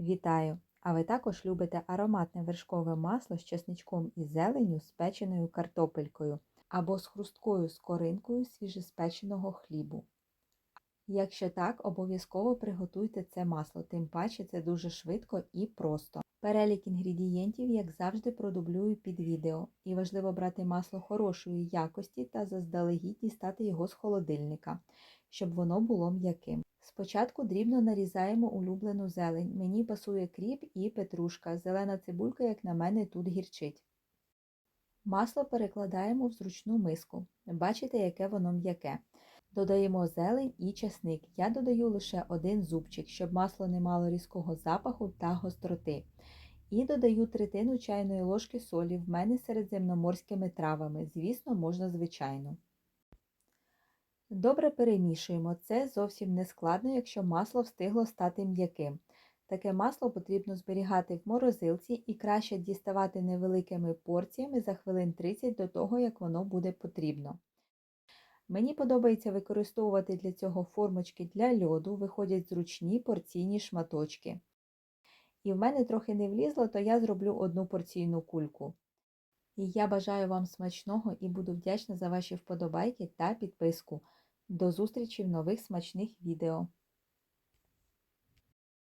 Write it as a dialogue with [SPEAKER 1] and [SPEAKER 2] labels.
[SPEAKER 1] Вітаю! А ви також любите ароматне вершкове масло з чесничком і зеленню з печеною картопелькою або з хрусткою скоринкою свіжеспеченого хлібу. Якщо так, обов'язково приготуйте це масло, тим паче це дуже швидко і просто. Перелік інгредієнтів, як завжди, продублюю під відео. І важливо брати масло хорошої якості та заздалегідь дістати його з холодильника, щоб воно було м'яким. Спочатку дрібно нарізаємо улюблену зелень. Мені пасує кріп і петрушка. Зелена цибулька, як на мене, тут гірчить. Масло перекладаємо в зручну миску. Бачите, яке воно м'яке. Додаємо зелень і часник. Я додаю лише один зубчик, щоб масло не мало різкого запаху та гостроти. І додаю третину чайної ложки солі в мене середземноморськими травами. Звісно, можна звичайно. Добре перемішуємо. Це зовсім не складно, якщо масло встигло стати м'яким. Таке масло потрібно зберігати в морозилці і краще діставати невеликими порціями за хвилин 30 до того, як воно буде потрібно. Мені подобається використовувати для цього формочки для льоду, виходять зручні порційні шматочки. І в мене трохи не влізло, то я зроблю одну порційну кульку. І я бажаю вам смачного і буду вдячна за ваші вподобайки та підписку. До зустрічі в нових смачних відео!